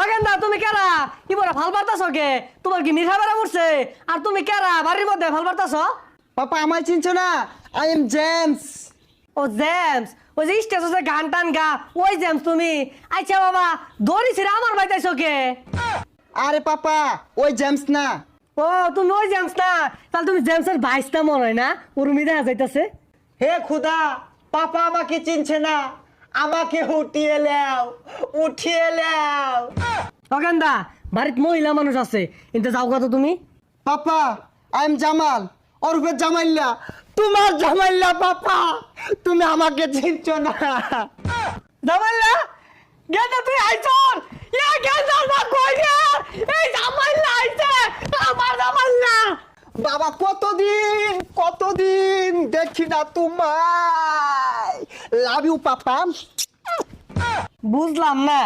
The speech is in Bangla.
বাগেন্দা তুমি কেরা? কি বলে ভালো পারতাছ কে? তোমার কি নিশা বেড়া উঠছে? আর তুমি কেরা? বাড়ির মধ্যে ভালো পারতাছ? পাপা আমায় চিনছো না? আই এম জেমস ও জেমস ওই যে স্টেশনে গান টান গা ওই জেমস তুমি? আচ্ছা বাবা দড়ি ছিড়ে আমার বাইতাইছ কে? আরে পাপা ওই জেমস না। ও তুমি ওই জেমস না? তাহলে তুমি জেমসের বাইশটা মনে হয় না? উর্মি দেখা যাইতাছে। হে খুদা পাপা আমাকে চিনছে না। আমাকে উঠিয়ে লাও উঠিয়ে লাও বাগেন্দা বাড়িত মহিলা মানুষ আছে। কিন্তু যাও কত তুমি। পাপা আই এম জামাল ওরফে জামাইল্লা। তোমার জামাইল্লা পাপা তুমি আমাকে চিনছো না। জামাইলা গেন্দা তুই আইছর ইয়া গেন্দা না কই রে? এই জামাইলা আইছে আমার জামাইলা বাবা কতদিন কতদিন দেখি না তোমায়। লাভ ইউ পাপা বুঝলাম না